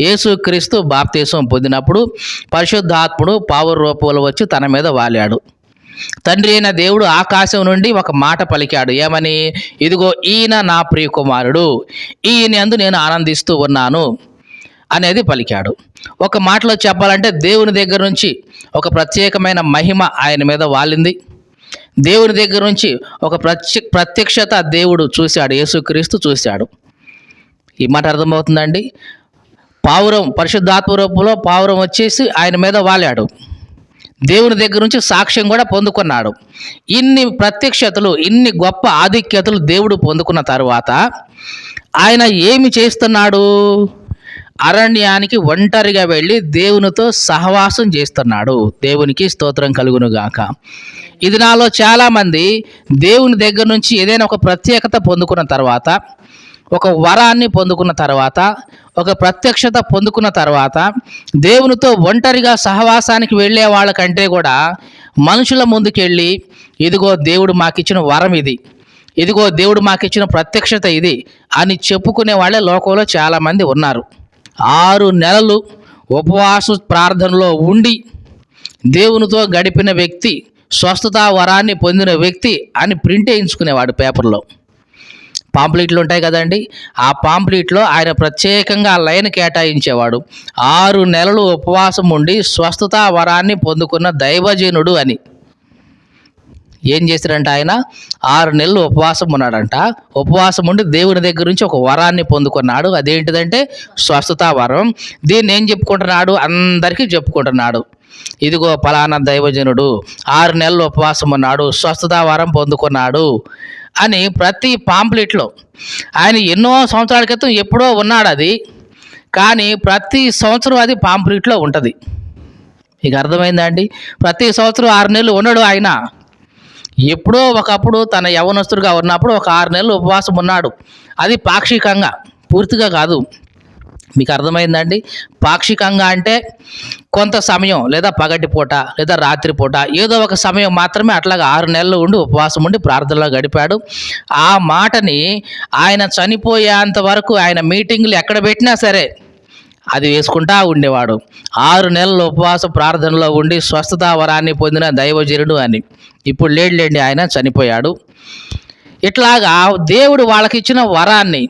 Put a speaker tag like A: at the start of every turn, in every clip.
A: యేసుక్రీస్తు బాప్తీసం పొందినప్పుడు పరిశుద్ధాత్ముడు పావుర రూపంలో వచ్చి తన మీద వాలాడు. తండ్రి అయిన దేవుడు ఆకాశం నుండి ఒక మాట పలికాడు. ఏమని? ఇదిగో ఈయన నా ప్రియ కుమారుడు ఈయన అందు నేను ఆనందిస్తూ ఉన్నాను అనేది పలికాడు. ఒక మాటలో చెప్పాలంటే దేవుని దగ్గర నుంచి ఒక ప్రత్యేకమైన మహిమ ఆయన మీద వాలింది. దేవుని దగ్గర నుంచి ఒక ప్రత్య ప్రత్యక్షత దేవుడు చూశాడు. యేసుక్రీస్తు చూశాడు. ఈ మాట అర్థమవుతుందండి? పావురం పరిశుద్ధాత్మ రూపంలో పావురం వచ్చేసి ఆయన మీద వాలాడు. దేవుని దగ్గర నుంచి సాక్ష్యం కూడా పొందుకున్నాడు. ఇన్ని ప్రత్యక్షతలు ఇన్ని గొప్ప ఆధిక్యతలు దేవుడు పొందుకున్న తర్వాత ఆయన ఏమి చేస్తున్నాడు? అరణ్యానికి ఒంటరిగా వెళ్ళి దేవునితో సహవాసం చేస్తున్నాడు. దేవునికి స్తోత్రం కలుగునుగాక. ఇది నాలో చాలామంది దేవుని దగ్గర నుంచి ఏదైనా ఒక ప్రత్యేకత పొందుకున్న తర్వాత ఒక వరాన్ని పొందుకున్న తర్వాత ఒక ప్రత్యక్షత పొందుకున్న తర్వాత దేవునితో ఒంటరిగా సహవాసానికి వెళ్ళే వాళ్ళకంటే కూడా మనుషుల ముందుకెళ్ళి ఇదిగో దేవుడు మాకిచ్చిన వరం ఇది. ఇదిగో దేవుడు మాకిచ్చిన ప్రత్యక్షత ఇది అని చెప్పుకునే వాళ్ళే లోకంలో చాలామంది ఉన్నారు. ఆరు నెలలు ఉపవాస ప్రార్థనలో ఉండి దేవునితో గడిపిన వ్యక్తి స్వస్థత వరాన్ని పొందిన వ్యక్తి అని ప్రింట్ వేయించుకునేవాడు పేపర్లో. పాంప్లెట్లు ఉంటాయి కదండి. ఆ పాంప్లెట్లో ఆయన ప్రత్యేకంగా ఆ లైన్ కేటాయించేవాడు. ఆరు నెలలు ఉపవాసం ఉండి స్వస్థత వరాన్ని పొందుకున్న దైవజనుడు అని. ఏం చేశారంట ఆయన? ఆరు నెలలు ఉపవాసం ఉన్నాడంట. ఉపవాసం ఉండి దేవుని దగ్గర నుంచి ఒక వరాన్ని పొందుకున్నాడు. అదేంటిదంటే స్వస్థత వరం. దీన్ని ఏం చెప్పుకుంటున్నాడు? అందరికీ చెప్పుకుంటున్నాడు. ఇదిగో ఫలానా దైవజనుడు ఆరు నెలలు ఉపవాసం ఉన్నాడు స్వస్థత వరం పొందుకున్నాడు. అని ప్రతి పాంప్లెట్లో ఆయన ఎన్నో సంవత్సరాల క్రితం ఎప్పుడో ఉన్నాడు అది. కానీ ప్రతి సంవత్సరం అది పాంప్లెట్లో ఉంటుంది. మీకు అర్థమైందా అండి? ప్రతి సంవత్సరం ఆరు నెలలు ఉన్నాడు ఆయన. ఎప్పుడో ఒకప్పుడు తన యవనస్తుడిగా ఉన్నప్పుడు ఒక ఆరు నెలలు ఉపవాసం ఉన్నాడు. అది పాక్షికంగా పూర్తిగా కాదు. మీకు అర్థమైందండి? పాక్షికంగా అంటే కొంత సమయం లేదా పగటిపూట లేదా రాత్రిపూట ఏదో ఒక సమయం మాత్రమే అట్లాగా ఆరు నెలలు ఉండి ఉపవాసం ఉండి ప్రార్థనలో గడిపాడు. ఆ మాటని ఆయన చనిపోయేంత వరకు ఆయన మీటింగ్లు ఎక్కడ పెట్టినా సరే అది వేసుకుంటా ఉండేవాడు. ఆరు నెలలు ఉపవాస ప్రార్థనలో ఉండి స్వస్థత వరాన్ని పొందిన దైవజనుడు అని. ఇప్పుడు లేడులేండి ఆయన చనిపోయాడు. ఇట్లాగా దేవుడు వాళ్ళకిచ్చిన వరాన్ని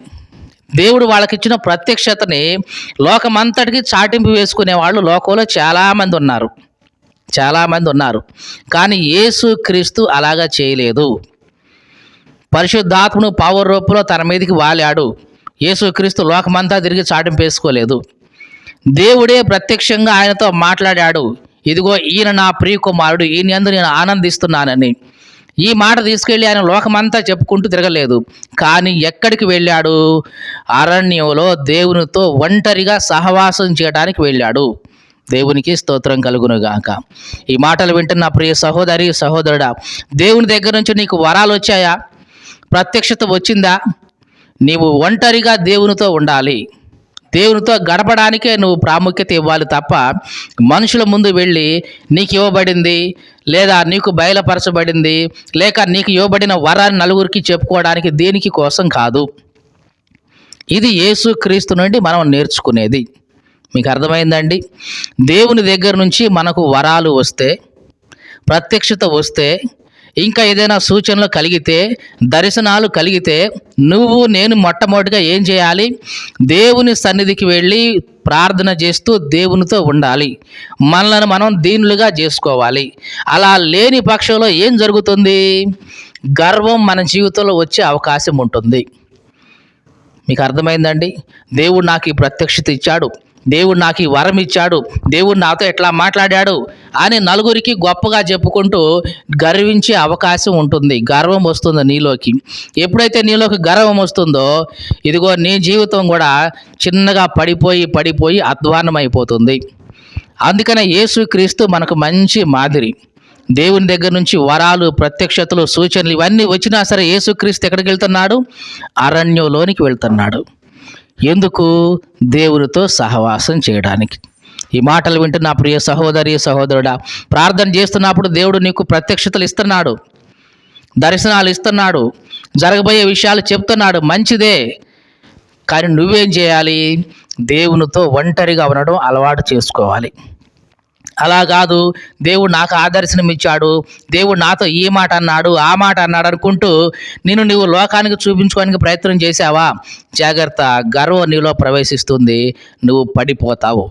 A: దేవుడు వాళ్ళకిచ్చిన ప్రత్యక్షతని లోకమంతటికి చాటింపు వేసుకునే వాళ్ళు లోకంలో చాలామంది ఉన్నారు. చాలామంది ఉన్నారు. కానీ యేసు క్రీస్తు అలాగా చేయలేదు. పరిశుద్ధాత్మను పవర్ రూపంలో తన మీదకి వాలాడు. యేసుక్రీస్తు లోకమంతా తిరిగి చాటింపు వేసుకోలేదు. దేవుడే ప్రత్యక్షంగా ఆయనతో మాట్లాడాడు. ఇదిగో ఈయన నా ప్రియకుమారుడు ఈయనందు ఈయన నేను ఆనందిస్తున్నానని. ఈ మాట తీసుకెళ్ళి ఆయన లోకమంతా చెప్పుకుంటూ తిరగలేదు. కానీ ఎక్కడికి వెళ్ళాడు? అరణ్యంలో దేవునితో ఒంటరిగా సహవాసం చేయడానికి వెళ్ళాడు. దేవునికి స్తోత్రం కలుగునుగాక. ఈ మాటలు వింటున్న ప్రియ సహోదరి సహోదరుడా దేవుని దగ్గర నుంచి నీకు వరాలు వచ్చాయా? ప్రత్యక్షత వచ్చిందా? నీవు ఒంటరిగా దేవునితో ఉండాలి. దేవునితో గడపడానికే నువ్వు ప్రాముఖ్యత ఇవ్వాలి తప్ప మనుషుల ముందు వెళ్ళి నీకు ఇవ్వబడింది లేదా నీకు బయలుపరచబడింది లేక నీకు ఇవ్వబడిన వరాన్ని నలుగురికి చెప్పుకోవడానికి దేనికి కోసం కాదు. ఇది యేసు క్రీస్తు నుండి మనం నేర్చుకునేది. మీకు అర్థమైందండి? దేవుని దగ్గర నుంచి మనకు వరాలు వస్తే ప్రత్యక్షత వస్తే ఇంకా ఏదైనా సూచనలు కలిగితే దర్శనాలు కలిగితే నువ్వు నేను మొట్టమొదటిగా ఏం చేయాలి? దేవుని సన్నిధికి వెళ్ళి ప్రార్థన చేస్తూ దేవునితో ఉండాలి. మనలను మనం దీనులుగా చేసుకోవాలి. అలా లేని పక్షంలో ఏం జరుగుతుంది? గర్వం మన జీవితంలో వచ్చే అవకాశం ఉంటుంది. మీకు అర్థమైందండి? దేవుడు నాకు ఈ ప్రత్యక్షత ఇచ్చాడు. దేవుడు నాకు ఈ వరం ఇచ్చాడు. దేవుడు నాతో ఎట్లా మాట్లాడాడు అని నలుగురికి గొప్పగా చెప్పుకుంటూ గర్వించే అవకాశం ఉంటుంది. గర్వం వస్తుంది నీలోకి. ఎప్పుడైతే నీలోకి గర్వం వస్తుందో ఇదిగో నీ జీవితం కూడా చిన్నగా పడిపోయి పడిపోయి అధ్వానం అయిపోతుంది అందుకనే యేసుక్రీస్తు మనకు మంచి మాదిరి. దేవుని దగ్గర నుంచి వరాలు ప్రత్యక్షతలు సూచనలు ఇవన్నీ వచ్చినా సరే యేసుక్రీస్తు ఎక్కడికి వెళ్తున్నాడు? అరణ్యంలోనికి వెళ్తున్నాడు. ఎందుకు? దేవునితో సహవాసం చేయడానికి. ఈ మాటలు వింటున్న ప్రియ సహోదరి సహోదరుడా ప్రార్థన చేస్తున్నప్పుడు దేవుడు నీకు ప్రత్యక్షతలు ఇస్తున్నాడు దర్శనాలు ఇస్తున్నాడు జరగబోయే విషయాలు చెప్తున్నాడు మంచిదే. కానీ నువ్వేం చేయాలి? దేవునితో ఒంటరిగా ఉండడం అలవాటు చేసుకోవాలి. అలా కాదు. దేవుడు నాకు ఆదర్శనం ఇచ్చాడు దేవుడు నాతో ఈ మాట అన్నాడు ఆ మాట అన్నాడు అనుకుంటూ నేను నువ్వు లోకానికి చూపించుకోవడానికి ప్రయత్నం చేశావా? జాగ్రత్త గర్వం నీలో ప్రవేశిస్తుంది. నువ్వు పడిపోతావు.